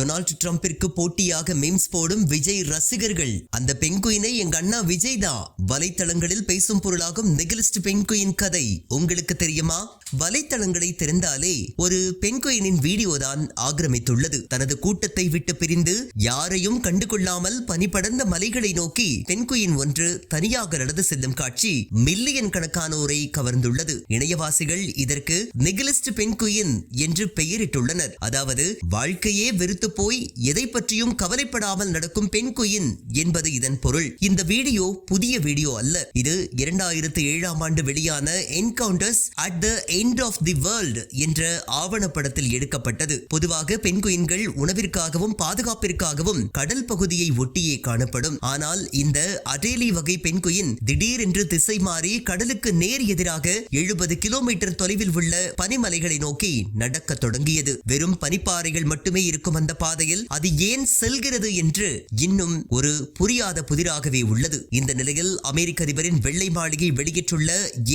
Donald ட்ரம்பிற்கு போட்டியாக memes போடும் விஜய் ரசிகர்கள். அந்த பெங்குயினை எங்க அண்ணா விஜய் தான். வலைத்தளங்களில் பேசும் பொருளாகும் நெகிலிஸ்ட் பெங்குயின் கதை. உங்களுக்கு தெரியுமா? வலைத்தளங்களை திறந்தாலே ஒரு பெண்குயினின் வீடியோ தான் ஆக்கிரமித்துள்ளது. தனது கூட்டத்தை விட்டு பிரிந்து யாரையும் கண்டுகொள்ளாமல் பனிபடர்ந்த மலைகளை நோக்கி பெண்குயின் ஒன்று தனியாக நடந்து செல்லும் காட்சி மில்லியன் கணக்கானோரை கவர்ந்துள்ளது. இணையவாசிகள் இதற்கு நெகிலிஸ்ட் பெண்குயின் என்று பெயரிட்டுள்ளனர். அதாவது வாழ்க்கையே வெறுத்து போய் எதை பற்றியும் கவலைப்படாமல் நடக்கும் பெண்குயின் என்பது இதன் பொருள். இந்த வீடியோ புதிய வீடியோ அல்ல. இது இரண்டாயிரத்து ஏழாம் ஆண்டு வெளியான encounters at the end of the world என்ற ஆவணப்படத்தில் எடுக்கப்பட்டது. பொதுவாக பெண்குயின்கள் உணவிற்காகவும் பாதுகாப்பிற்காகவும் கடல் பகுதியை ஒட்டியே காணப்படும். ஆனால் இந்த அடேலி வகை பெண்குயின் திடீரென்று திசை மாறி கடலுக்கு நேர் எதிராக எழுபது கிலோமீட்டர் தொலைவில் உள்ள பனிமலைகளை நோக்கி நடக்கத் தொடங்கியது. வெறும் பனிப்பாறைகள் மட்டுமே இருக்கும் அந்த பாதையில் அது ஏன் செல்கிறது என்று இன்னும் ஒரு புரியாத புதிராகவே உள்ளது. இந்த நிலையில் அமெரிக்க அதிபரின் வெள்ளை மாளிகை வெளியிட்டுள்ள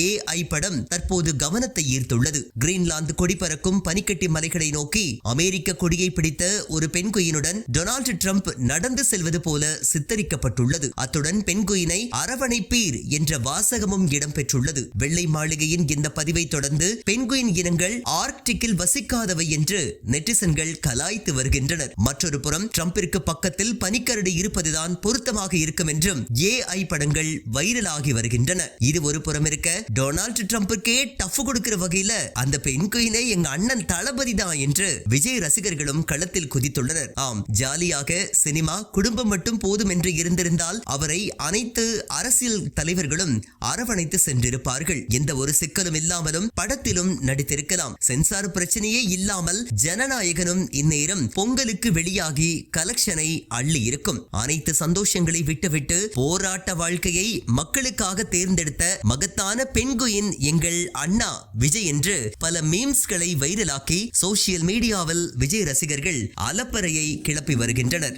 ஏஐ படம் தற்போது கவனத்தை ஈர்த்துள்ளது. கிரீன்லாந்து கொடி பறக்கும் பனிக்கட்டி மலைகளை நோக்கி அமெரிக்க கொடியை பிடித்த ஒரு பெண்குயினுடன் டொனால்டு ட்ரம்ப் நடந்து செல்வது போல சித்தரிக்கப்பட்டுள்ளது. அத்துடன் பெண்குயினை அரவணைப்பீர் என்ற வாசகமும் இடம்பெற்றுள்ளது. வெள்ளை மாளிகையின் இந்த பதிவை தொடர்ந்து பெண்குயின் இனங்கள் ஆர்க்டிக்கில் வசிக்காதவை என்று நெட்டிசன்கள் கலாய்த்து வருகின்றனர் வருகின்றனர் மற்றொரு புறம் டிரம்பிற்கு பக்கத்தில் பனிக்கரடி இருப்பதுதான் பொருத்தமாக இருக்கும் என்றும் ஏஐ படங்கள் வைரலாகி வருகின்றன. இது ஒரு புறம் இருக்க டொனால்டு ட்ரம்பிற்கே டஃப் கொடுக்கிற வகையில அந்த பெண்குயினை எங்க அண்ணன் தளபதி தான் என்று விஜய் ரசிகர்களும் களத்தில் குதித்துள்ளனர். ஆம் ஜாலியாக சினிமா குடும்பம் மட்டும் போதும் என்று இருந்திருந்தால் அவரை அனைத்து அரசியல் தலைவர்களும் அரவணைத்து சென்றிருப்பார்கள். எந்த ஒரு சிக்கலும் இல்லாமலும் படத்திலும் நடித்திருக்கலாம். சென்சார் பிரச்சனையே இல்லாமல் ஜனநாயகனும் இந்நேரம் பொங்கலுக்கு வெளியாகி கலெக்ஷனை அள்ளி இருக்கும். அனைத்து சந்தோஷங்களை விட்டுவிட்டு போராட்ட வாழ்க்கையை மக்களுக்காக தேர்ந்தெடுத்த மகத்தான பெண்குயின் எங்கள் அண்ணா விஜய் என்று பல மீம்ஸ்களை வைரலாக்கி சோசியல் மீடியாவில் விஜய் ரசிகர்கள் அலப்பறையை கிளப்பி வருகின்றனர்.